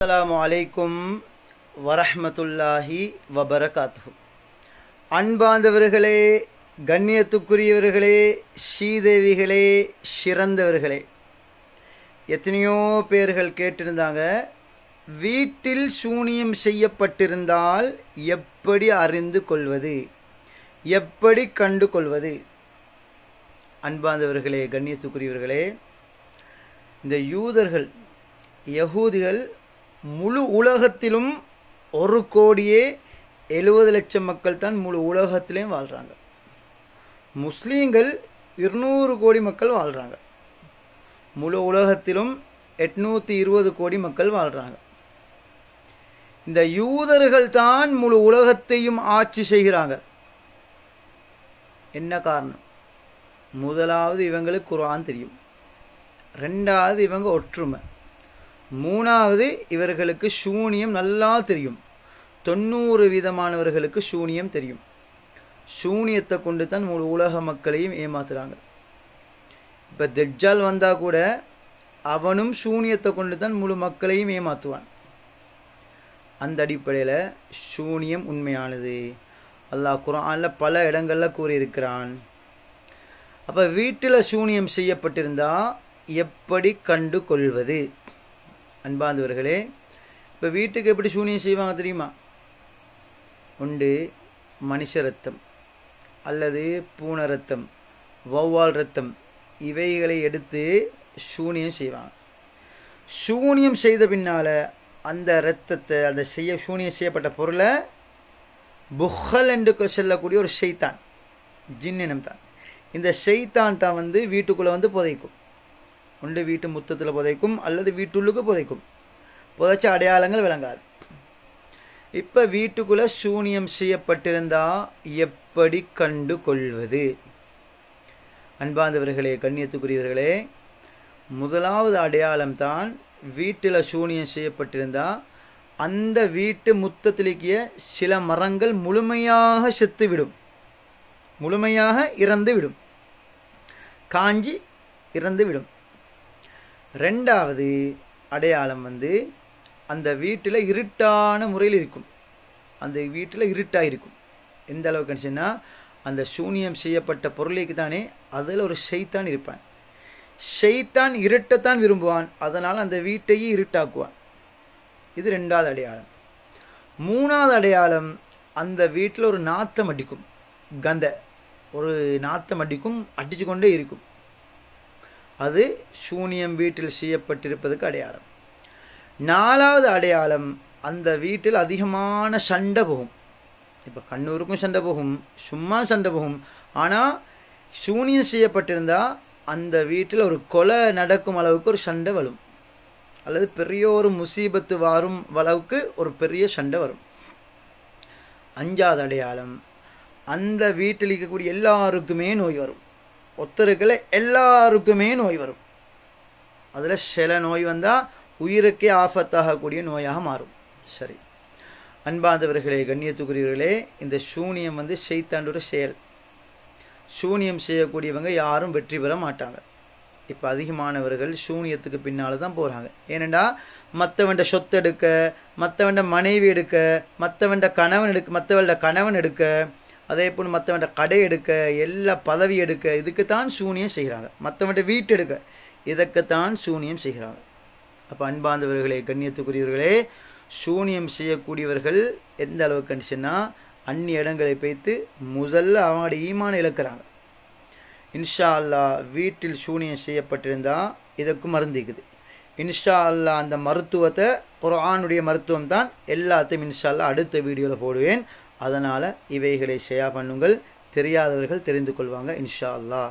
அஸ்லாம் வலைக்கும் வரஹ்மத்துல்லாஹி வபரகாத்து அன்பாந்தவர்களே கண்ணியத்துக்குரியவர்களே ஸ்ரீதேவிகளே சிறந்தவர்களே. எத்தனையோ பேர்கள் கேட்டிருந்தாங்க வீட்டில் சூனியம் செய்யப்பட்டிருந்தால் எப்படி அறிந்து கொள்வது? எப்படி கண்டு கொள்வது? அன்பாந்தவர்களே கண்ணியத்துக்குரியவர்களே இந்த யூதர்கள் யகூதிகள் முழு உலகத்திலும் ஒரு கோடியே எழுபது லட்சம் மக்கள் தான் முழு உலகத்திலையும் வாழ்கிறாங்க முஸ்லீம்கள் இருநூறு கோடி மக்கள் வாழ்கிறாங்க முழு உலகத்திலும் எட்நூற்றி இருபது கோடி மக்கள் வாழ்கிறாங்க இந்த யூதர்கள் தான் முழு உலகத்தையும் ஆட்சி செய்கிறாங்க. என்ன காரணம்? முதலாவது இவங்களுக்கு குரான் தெரியும். ரெண்டாவது இவங்க ஒற்றுமை. மூணாவது இவர்களுக்கு சூனியம் நல்லா தெரியும். தொண்ணூறு விதமானவர்களுக்கு சூனியம் தெரியும். சூனியத்தை கொண்டு தான் முழு உலக மக்களையும் ஏமாத்துறாங்க. இப்போ தெக்ஜால் வந்தால் கூட அவனும் சூனியத்தை கொண்டு தான் முழு மக்களையும் ஏமாத்துவான். அந்த அடிப்படையில் சூனியம் உண்மையானது. அல்லாஹ் குரானில் பல இடங்களில் கூறியிருக்கிறான். அப்போ வீட்டில் சூனியம் செய்யப்பட்டிருந்தால் எப்படி கண்டு கொள்வது அன்பாந்தவர்களே இப்போ வீட்டுக்கு எப்படி சூனியம் செய்வாங்க தெரியுமா? உண்டு மனுஷ ரத்தம் அல்லது பூனை ரத்தம் வௌவால் ரத்தம் இவைகளை எடுத்து சூனியம் செய்வாங்க. சூனியம் செய்த பின்னால் அந்த இரத்தத்தை அந்த செய்ய சூனியம் செய்யப்பட்ட பொருளை புஹல் என்று சொல்லக்கூடிய ஒரு செய்தான் ஜின்னினம் தான் இந்த செய்தான் தான் வந்து வீட்டுக்குள்ளே வந்து புதைக்கும். ஒன்று வீட்டு முத்தத்தில் புதைக்கும் அல்லது வீட்டுள்ளுக்கு புதைக்கும். புதைச்ச அடையாளங்கள் விளங்காது. இப்போ வீட்டுக்குள்ளே சூனியம் செய்யப்பட்டிருந்தா எப்படி கண்டு கொள்வது? அன்பாந்தவர்களே கண்ணியத்துக்குரியவர்களே முதலாவது அடையாளம் தான் வீட்டில் சூனியம் செய்யப்பட்டிருந்தா அந்த வீட்டு முத்தத்திலேக்கிய சில மரங்கள் முழுமையாக செத்துவிடும். முழுமையாக இறந்து விடும் காஞ்சி இறந்து விடும் ரெண்டாவது அடையாளம் வந்து அந்த வீட்டில் இருட்டான முறையில் இருக்கும். அந்த வீட்டில் இருட்டாக இருக்கும் எந்த அளவுக்கு சொன்னால் அந்த சூனியம் செய்யப்பட்ட பொருளைக்கு தானே அதில் ஒரு ஷெய்தான் இருப்பான். ஷெய்தான் இருட்டத்தான் விரும்புவான். அதனால் அந்த வீட்டையே இருட்டாக்குவான். இது ரெண்டாவது அடையாளம். மூணாவது அடையாளம் அந்த வீட்டில் ஒரு நாத்தம் அடிக்கும். கந்த. ஒரு நாத்தம் அடிக்கும் அடிச்சு கொண்டே இருக்கும். அது சூனியம் வீட்டில் செய்யப்பட்டிருப்பதுக்கு அடையாளம். நாலாவது அடையாளம் அந்த வீட்டில் அதிகமான சண்டை போகும். இப்போ கண்ணூருக்கும் சண்டை போகும் சும்மா சண்டை போகும். ஆனால் சூனியம் செய்யப்பட்டிருந்தால் அந்த வீட்டில் ஒரு கொலை நடக்கும் அளவுக்கு ஒரு சண்டை வரும். அல்லது பெரிய ஒரு முசீபத்து வரும் அளவுக்கு ஒரு பெரிய சண்டை வரும். அஞ்சாவது அடையாளம் அந்த வீட்டில் இருக்கக்கூடிய எல்லாருக்குமே நோய் வரும். ஒத்தருக்கில் எல்லாருக்குமே நோய் வரும். அதில் சில நோய் வந்தால் உயிருக்கே ஆபத்தாகக்கூடிய நோயாக மாறும். சரி. அன்பாந்தவர்களே கண்ணியத்துக்குரியவர்களே இந்த சூனியம் வந்து செய்தாண்டொரு செயல். சூனியம் செய்யக்கூடியவங்க யாரும் வெற்றி பெற மாட்டாங்க. இப்போ அதிகமானவர்கள் சூனியத்துக்கு பின்னால் தான் போகிறாங்க ஏனெண்டா மற்றவண்ட சொத்து எடுக்க மற்றவண்ட மனைவி எடுக்க மற்றவண்ட கணவன் எடுக்க மற்றவண்ட கணவன் எடுக்க அதே போல் மற்றவன்ட கடை எடுக்க எல்லா பதவி எடுக்க இதுக்குத்தான் சூனியம் செய்கிறாங்க. மற்றவன்ட வீட்டு எடுக்க இதற்குத்தான் சூனியம் செய்கிறாங்க. அப்போ அன்பாந்தவர்களே கண்ணியத்துக்குரியவர்களே சூனியம் செய்யக்கூடியவர்கள் எந்த அளவுக்கு சொன்னால் அந்நி இடங்களை பைத்து முதல்ல அவங்களுடைய ஈமான இழக்கிறாங்க. இன்ஷா அல்லா வீட்டில் சூனியம் செய்யப்பட்டிருந்தா இதற்கு மருந்திக்குது இன்ஷா அல்லா அந்த மருத்துவத்தை குரானுடைய மருத்துவம் தான் எல்லாத்தையும் இன்ஷா அல்லா அடுத்த வீடியோவில் போடுவேன். அதனால் இவைகளை ஷேயா பண்ணுங்கள். தெரியாதவர்கள் தெரிந்து கொள்வாங்க இன்ஷா அல்லாஹ்.